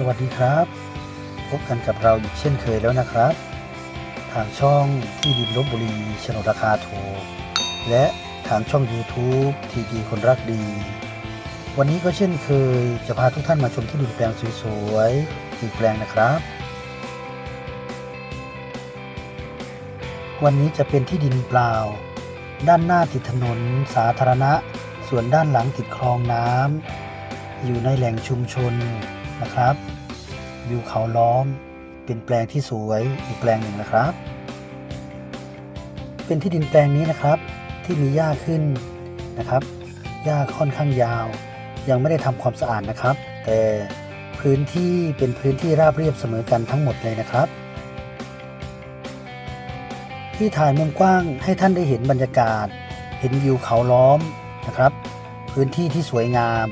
สวัสดีครับ พบกันกับเราอีกเช่นเคยแล้วนะครับ ทางช่องที่ดินลบบุรีโฉนดราคาถูกและทางช่อง YouTube ทีดีคนรักดี วันนี้ก็เช่นเคยจะพาทุกท่านมาชมที่ดินแปลงสวยๆอีกแปลงนะครับ วันนี้จะเป็นที่ดินเปล่า ด้านหน้าติดถนนสาธารณะ ส่วนด้านหลังติดคลองน้ำอยู่ในแหล่งชุมชนนะครับ วิวเขาล้อม เป็นแปลงที่สวยอีกแปลงหนึ่งนะครับ เป็นที่ดินแปลงนี้นะครับ ที่มีหญ้าขึ้นนะครับหญ้าค่อนข้างยาว ยังไม่ได้ทำความสะอาดนะครับ แต่พื้นที่เป็นพื้นที่ราบเรียบเสมอกันทั้งหมดเลยนะครับ ที่ถ่ายมุมกว้างให้ท่านได้เห็นบรรยากาศ เห็นวิวเขาล้อมนะครับ พื้นที่ที่สวยงาม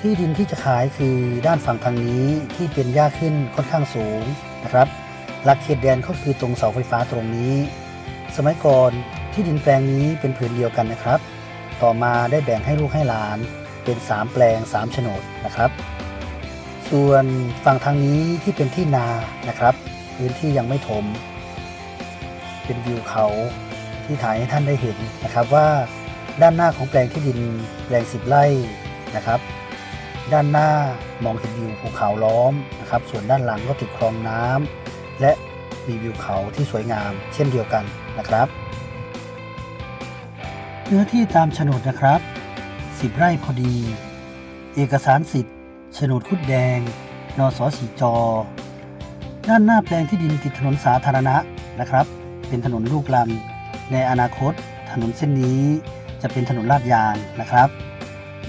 ที่ดินที่จะขายคือด้านฝั่งทางนี้ที่เป็นหญ้าขึ้นค่อนข้างสูงนะครับหลักเขตแดนก็คือตรงเสาไฟฟ้าตรงนี้ สมัยก่อนที่ดินแปลงนี้เป็นผืนเดียวกันนะครับ ต่อมาได้แบ่งให้ลูกให้หลานเป็น 3 แปลง3โฉนดนะครับ ส่วนฝั่งทางนี้ที่เป็นที่นานะครับ พื้นที่ยังไม่ถม เป็นวิวเขาที่ถ่ายให้ท่านได้เห็นนะครับว่าด้านหน้าของแปลงที่ดินแปลงสิบไร่นะครับ ด้านหน้ามองเห็นวิวภูเขาล้อมนะครับ ส่วนด้านหลังก็ติดคลองน้ำและมีวิวเขาที่สวยงาม เช่นเดียวกันนะครับ เนื้อที่ตามโฉนดนะครับ10ไร่พอดี เอกสารสิทธิ์โฉนดคุดแดง นสสีจอ ด้านหน้าแปลงที่ดินติดถนนสาธารณะนะครับ เป็นถนนลูกลังในอนาคต ถนนเส้นนี้จะเป็นถนนลาดยางนะครับ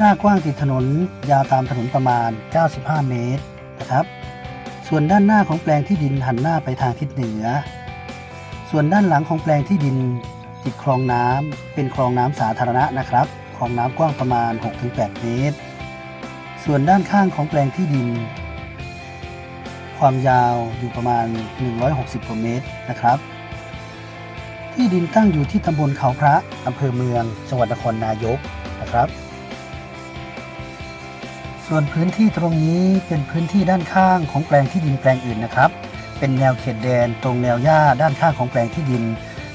หน้ากว้างติดถนนยาวตามถนนประมาณ 95 เมตรนะครับ ส่วนด้านหน้าของแปลงที่ดินหันหน้าไปทางทิศเหนือ ส่วนด้านหลังของแปลงที่ดินติดคลองน้ำเป็นคลองน้ำสาธารณะนะครับ คลองน้ำกว้างประมาณ 6-8 เมตร ส่วนด้านข้างของแปลงที่ดิน ความยาวอยู่ประมาณ 160กว่าเมตรนะครับ ที่ดินตั้งอยู่ที่ตำบลเขาพระอำเภอเมือง จังหวัดนครนายกนะครับ ส่วนพื้นที่ตรงนี้เป็นพื้นที่ด้านข้างของแปลงที่ดินแปลงอื่นนะครับ เป็นแนวเขตแดนตรงแนวหญ้าด้านข้างของแปลงที่ดิน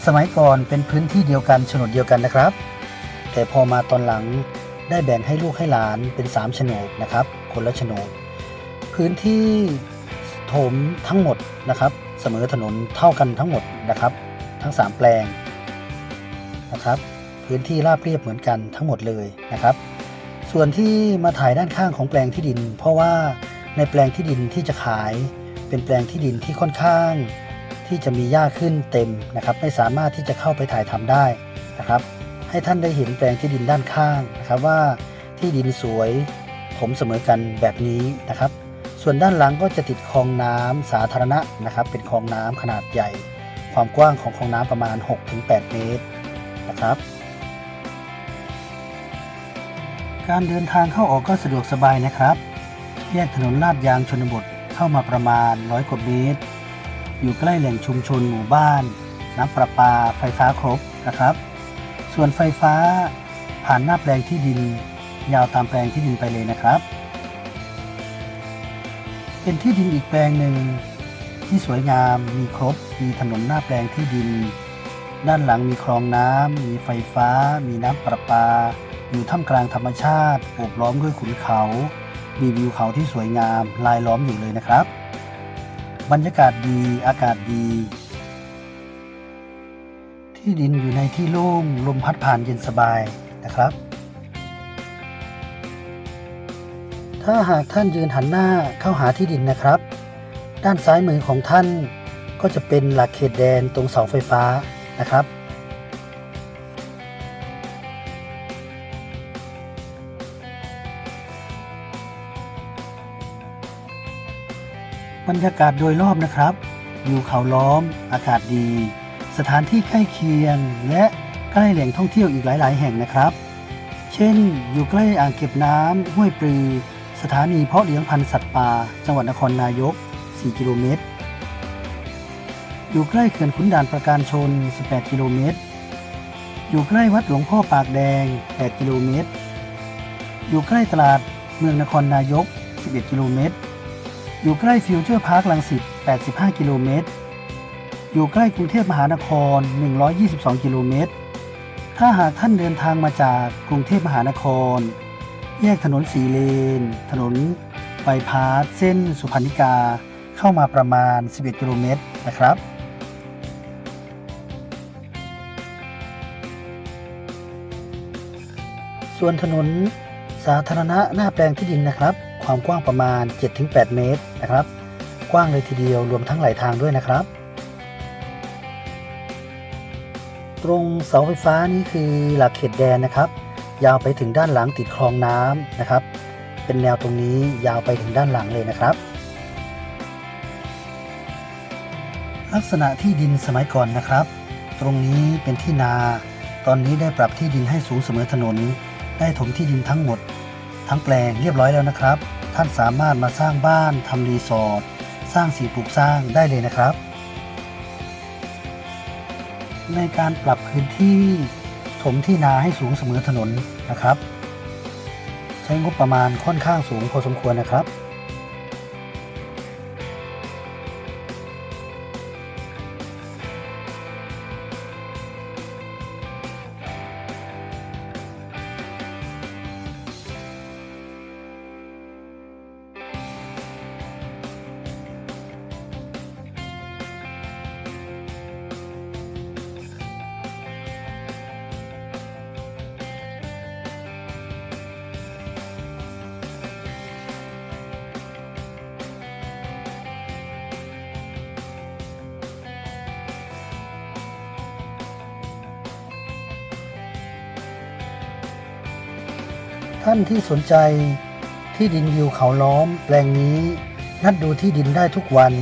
สมัยก่อนเป็นพื้นที่เดียวกันโฉนดเดียวกันนะครับ แต่พอมาตอนหลังได้แบ่งให้ลูกให้หลานเป็น3โฉนดนะครับ คนละโฉนด พื้นที่ถมทั้งหมดนะครับ เสมอถนนเท่ากันทั้งหมดนะครับ ทั้ง 3 แปลงนะครับ พื้นที่ราบเรียบเหมือนกันทั้งหมดเลยนะครับ ส่วนที่มาถ่ายด้านข้างของแปลงที่ดิน เพราะว่าในแปลงที่ดินที่จะขาย เป็นแปลงที่ดินที่ค่อนข้าง ที่จะมีหญ้าขึ้นเต็มนะครับไม่สามารถที่จะเข้าไปถ่ายทำได้นะครับ ให้ท่านได้เห็นแปลงที่ดินด้านข้างนะครับว่าที่ดินสวยผมเสมอกันแบบนี้นะครับ ส่วนด้านหลังก็จะติดคลองน้ำสาธารณะนะครับ เป็นคลองน้ำขนาดใหญ่ ความกว้างของคลองน้ำประมาณ 6-8 เมตรนะครับ การเดินทางเข้าออกก็สะดวกสบายนะครับ แยกถนนลาดยางชนบทเข้ามาประมาณร้อยกว่าเมตร อยู่ใกล้แหล่งชุมชนหมู่บ้าน น้ำประปาไฟฟ้าครบนะครับ ส่วนไฟฟ้าผ่านหน้าแปลงที่ดิน ยาวตามแปลงที่ดินไปเลยนะครับ เป็นที่ดินอีกแปลงหนึ่งที่สวยงามมีครบ มีถนนหน้าแปลงที่ดิน ด้านหลังมีคลองน้ำมีไฟฟ้า มีน้ำประปา อยู่ท่ามกลางธรรมชาติโอบล้อมด้วยขุนเขา มีวิวเขาที่สวยงามลายล้อมอยู่เลยนะครับ บรรยากาศดีอากาศดี ที่ดินอยู่ในที่โล่งลมพัดผ่านเย็นสบายนะครับ ถ้าหากท่านยืนหันหน้าเข้าหาที่ดินนะครับ ด้านซ้ายมือของท่านก็จะเป็นหลักเขตแดนตรงเสาไฟฟ้านะครับ บรรยากาศโดยรอบนะครับอยู่เขาล้อม อากาศดี สถานที่ใกล้เคียง และใกล้แหล่งท่องเที่ยวอีกหลาย ๆ แห่งนะครับ เช่น อยู่ใกล้อ่างเก็บน้ำห้วยปลือ สถานีเพาะเลี้ยงพันธุ์สัตว์ป่า จังหวัดนครนายก 4 กิโลเมตร อยู่ใกล้เขื่อนขุนด่านประการชน 18 กิโลเมตร อยู่ใกล้วัดหลวงพ่อปากแดง 8 กิโลเมตร อยู่ใกล้ตลาดเมืองนครนายก 11 กิโลเมตร อยู่ใกล้ฟิวเจอร์พาร์คลังสิต 85 กิโลเมตร อยู่ใกล้กรุงเทพมหานคร 122 กิโลเมตร ถ้าหากท่านเดินทางมาจากกรุงเทพมหานคร แยกถนนสีเลน ถนนบายพาสเส้นสุพรรณิกา เข้ามาประมาณ 11 กิโลเมตรนะครับส่วนถนนสาธารณะหน้าแปลงที่ดินนะครับ ความกว้างประมาณ 7-8 เมตรนะครับ กว้างเลยทีเดียวรวมทั้งไหลทางด้วยนะครับ ตรงเสาไฟฟ้านี้คือหลักเขตแดนนะครับ ยาวไปถึงด้านหลังติดคลองน้ำนะครับ เป็นแนวตรงนี้ยาวไปถึงด้านหลังเลยนะครับ ลักษณะที่ดินสมัยก่อนนะครับ ตรงนี้เป็นที่นา ตอนนี้ได้ปรับที่ดินให้สูงเสมอถนน ได้ถมที่ดินทั้งหมดทั้งแปลงเรียบร้อยแล้วนะครับ ท่านสามารถมาสร้างบ้านทำรีสอร์ทสร้างสิ่งปลูกสร้างได้เลยนะครับ ในการปรับพื้นที่ถมที่นาให้สูงเสมอถนนนะครับ ใช้งบประมาณค่อนข้างสูงพอสมควรนะครับ ท่านที่สนใจที่ดินวิวเขาล้อมแปลงนี้ นัดดูที่ดินได้ทุกวัน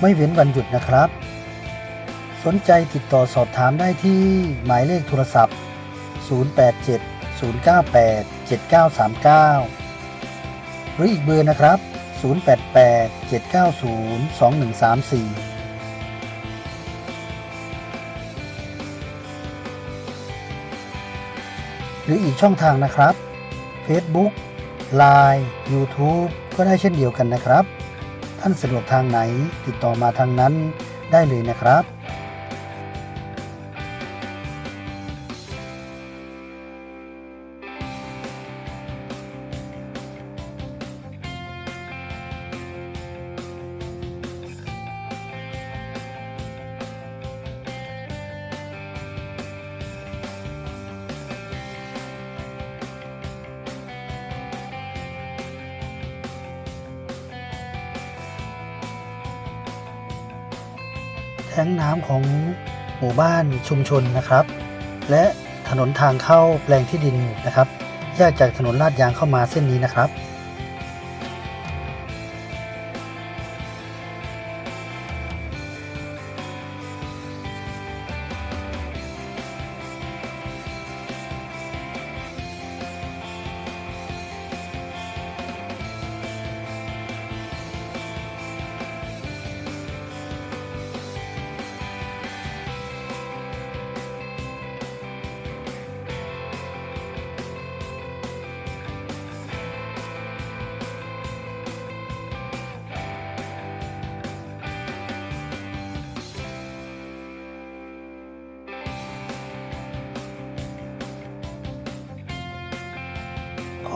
ไม่เว้นวันหยุดนะครับ สนใจติดต่อสอบถามได้ที่หมายเลขโทรศัพท์ 087 098 7939 หรืออีกเบอร์นะครับ 088 790 2134หรืออีกช่องทางนะครับ Facebook Line YouTube ก็ได้เช่นเดียวกันนะครับ ท่านสะดวกทางไหนติดต่อมาทางนั้นได้เลยนะครับ แท้งน้ำของหมู่บ้านชุมชนนะครับ และถนนทางเข้าแปลงที่ดินนะครับ แยกจากถนนลาดยางเข้ามาเส้นนี้นะครับ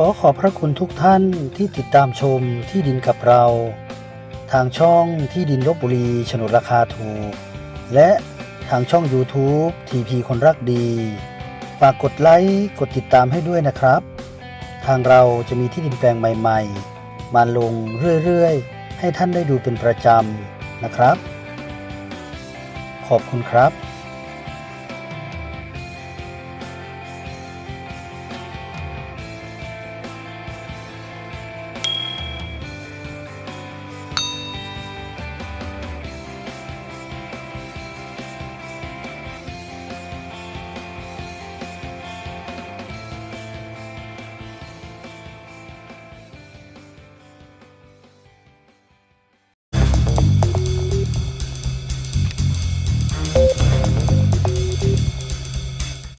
อขอบพระคุณทุกท่านที่ติดตามชมที่ดินกับเรา ทางช่องที่ดินลบบุรีฉนดราคาถูก และทางช่อง YouTube TP คนรักดี ฝากกดไลค์กดติดตามให้ด้วยนะครับ ทางเราจะมีที่ดินแปลงใหม่ ๆ มาลงเรื่อยๆ ให้ท่านได้ดูเป็นประจำนะครับ ขอบคุณครับ